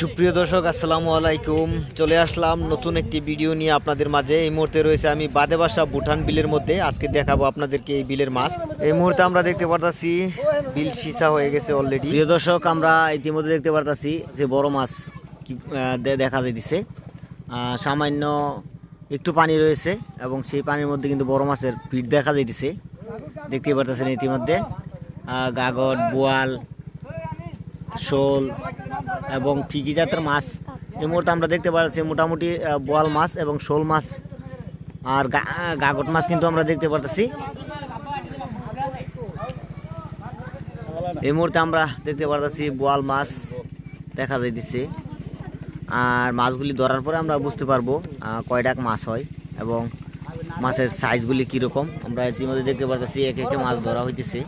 সুপ্রিয় দর্শক, আসসালামু আলাইকুম। চলে আসলাম নতুন একটি ভিডিও নিয়ে আপনাদের মাঝে। এই মুহূর্তে রয়েছে আমি বাদে বাসা ভুটান বিলের মধ্যে। আজকে দেখাবো আপনাদেরকে এই বিলের মাছ। এই মুহূর্তে আমরা দেখতে পারতাছি, বিল সিসা হয়ে গেছে অলরেডি প্রিয় দর্শক, আমরা ইতিমধ্যে দেখতে পারতাছি যে বড় মাছ দেখা যাইতেছে। সামান্য একটু পানি রয়েছে এবং সেই পানির মধ্যে কিন্তু বড় মাছের পিঠ দেখা যাইতেছে। দেখতে পারতেছেন ইতিমধ্যে। গাগর, বোয়াল শোল এবং কি কি জাতের মাছ? এই মুহূর্তে আমরা দেখতে পাচ্ছি মোটামুটি বোয়াল মাছ এবং শোল মাছ আর গাগট মাছ কিন্তু আমরা দেখতে পারতেছি। এই মুহূর্তে আমরা দেখতে পারতেছি বোয়াল মাছ দেখা যাইতেছে। আর মাছগুলি ধরার পরে আমরা বুঝতে পারব আহ, কয়টাক মাছ হয় এবং মাছের সাইজগুলি কীরকম। আমরা ইতিমধ্যে দেখতে পারতেছি এক একে মাছ ধরা হইতেছে।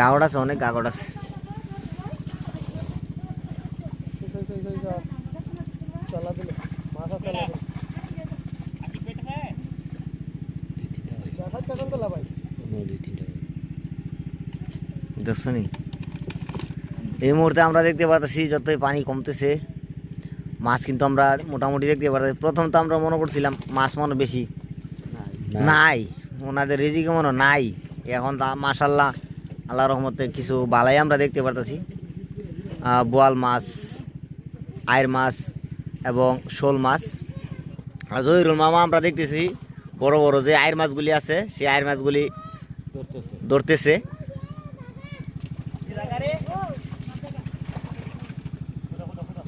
গাগড় আছে অনেক গাগড় আছে দেখছ? এই মুহূর্তে আমরা দেখতে পারতেছি যতই পানি কমতেছে মাছ কিন্তু আমরা মোটামুটি দেখতে পারতেছি প্রথম তো আমরা মনে করছিলাম মাছ মনে বেশি। নাই। ওনাদের রিজিকে মনে নাই। এখন তা মাসাল্লাহ আল্লাহ রহমতে কিছু বালাই আমরা দেখতে পারতেছি। বোয়াল মাছ আয়ের মাছ এবং শোল মাছ। আর জহিরুল মামা আমরা দেখতেছি বড় বড় যে আয়ের মাছগুলি আছে সেই আয়ের মাছগুলি ধরতেছে।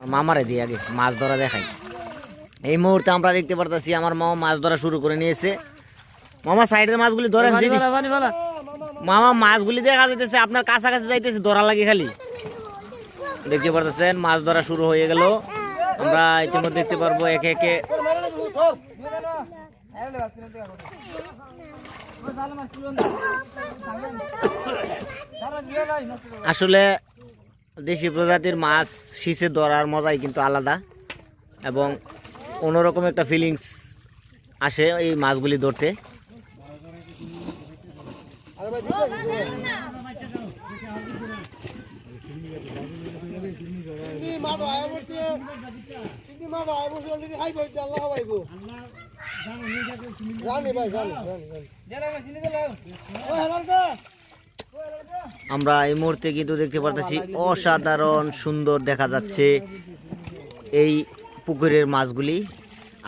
মামারে দিয়ে আগে মাছ ধরা দেখাই। এই মুহূর্তে আমরা দেখতে পারতেছি আমার মামা মাছ ধরা শুরু করে নিয়েছে। মামা সাইডের মাছগুলি ধরেন মামা মাছগুলি দেখা যাইতেছে আপনার কাছাকাছি যাইতেছে ধরা লাগে খালি। দেখতে পারতেছেন মাছ ধরা শুরু হয়ে গেল। আমরা ইতিমধ্যে দেখতে পারব একে একে। আসলে দেশি প্রজাতির মাছ শীষে ধরার মজাই কিন্তু আলাদা। এবং অন্যরকম একটা ফিলিংস আসে এই মাছগুলি ধরতে। আমরা এই মুহূর্তে কিন্তু দেখতে পারতেছি অসাধারণ সুন্দর দেখা যাচ্ছে এই পুকুরের মাছগুলি।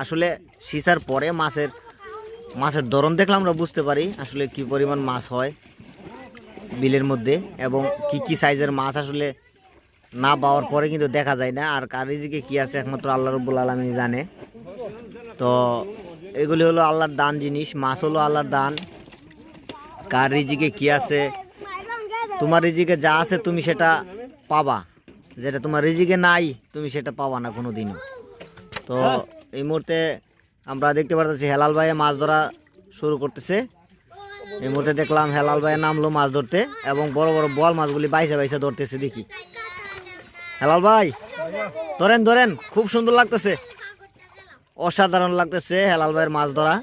আসলে সিসার পরে মাছের মাছের ধরন দেখলে আমরা বুঝতে পারি আসলে কি পরিমাণ মাছ হয় বিলের মধ্যে এবং কি কি সাইজের মাছ আসলে না পাওয়ার পরে কিন্তু দেখা যায় না। আর কার রিজিকে কি আছে একমাত্র আল্লাহ রব্বুল আলমী জানে। তো এগুলি হলো আল্লাহর দান জিনিস, মাছ হলো আল্লাহর দান। কার রিজিকে কি আছে তোমার রিজিকে যা আছে তুমি সেটা পাবা। যেটা তোমার রিজিকে নাই তুমি সেটা পাবা না কোনো দিনও তো এই মুহূর্তে আমরা দেখতে পারতেছি হেলাল ভাইয়ে মাছ ধরা শুরু করতেছে। এই মুহূর্তে দেখলাম হেলাল ভাইয়ের নামলো মাছ ধরতে এবং বড় বড় বল মাছগুলি বাইসে বাইসে ধরতেছে দেখি। হেলাল ভাই ধরেন ধরেন খুব সুন্দর লাগতেছে। অসাধারণ লাগতেছে হেলাল ভাইয়ের মাছ ধরা।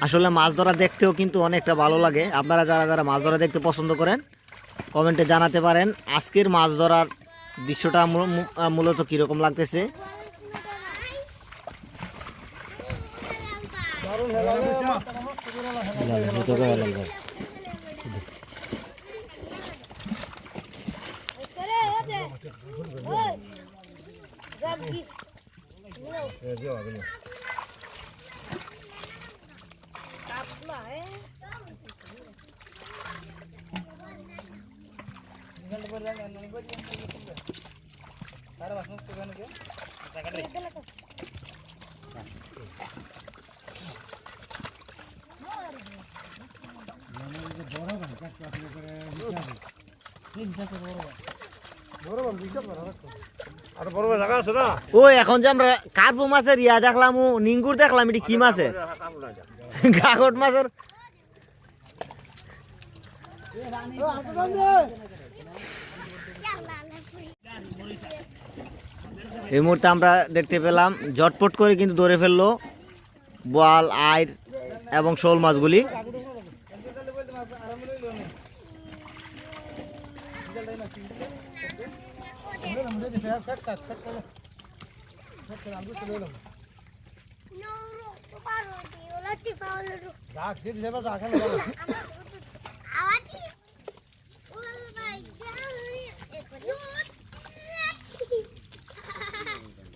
আসলে মাছ ধরা দেখতেও কিন্তু অনেকটা ভালো লাগে আপনারা যারা যারা মাছ ধরা দেখতে পছন্দ করেন কমেন্টে জানাতে পারেন আজকের মাছ ধরার দৃশ্যটা মূলত কীরকম লাগতেছে ও, এখন যে আমরা কার্পু মাছের ইয়া দেখলাম, ও, নিঙ্গুর দেখলাম, এটি কি মাছের? কাকট মাছের? আচ্ছা, এই মুহূর্তে আমরা দেখতে পেলাম জটপট করে কিন্তু ধরে ফেলল বোয়াল, আইর এবং শোল মাছগুলি।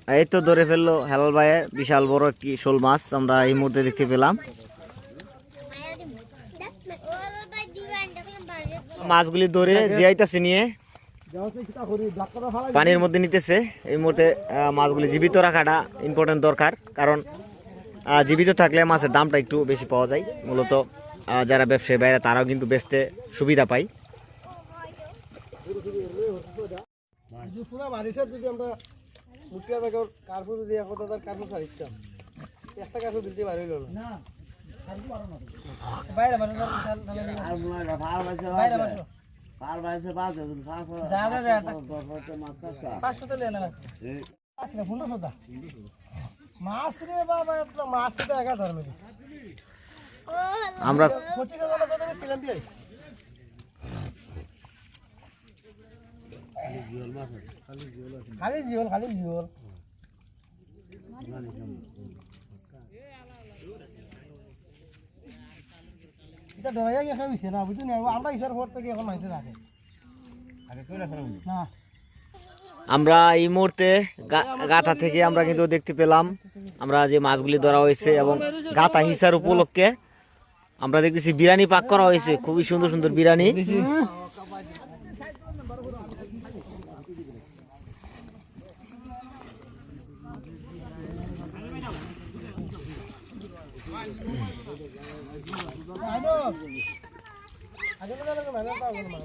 এই তো ধরে ফেলল হেলাল ভাইয়ের বিশাল বড় একটি শোল মাছ আমরা এই মুহূর্তে দেখতে পেলাম। মাছগুলি ধরে জিয়াইতেছে নিয়ে পানির মধ্যে নিতেছে। এই মুহূর্তে মাছগুলি জীবিত রাখাটা ইম্পর্টেন্ট দরকার কারণ জীবিত থাকলে মাছের দামটা একটু বেশি পাওয়া যায়। মূলত যারা ব্যবসায়ী বাইরে তারাও কিন্তু বেচতে সুবিধা পায়। যদি আমরা মুটিয়া জায়গার কার্পুর যদি এক হাজার কার্পুর সারিতাম একটা কার্পুর দিতে না। বাইরে বাইরে পাঁচশো তো লেনা পনেরো শোধা মাছ রে বাবা মাছ তো একা ধর্মে আমরা ক্ষতি করে কত কিলাম দিয়ে খালি জিওল খালি জিওল এটা খাইছে না বুঝলি না আমরা ইসার থেকে এখন রাখে না। আমরা এই মুহূর্তে গা- গাথা থেকে আমরা কিন্তু দেখতে পেলাম। আমরা যে মাছগুলি ধরা হয়েছে এবং গাথা হিসার উপলক্ষে আমরা দেখতেছি বিরিয়ানি পাক করা হয়েছে। খুবই সুন্দর সুন্দর বিরিয়ানি। Ayo.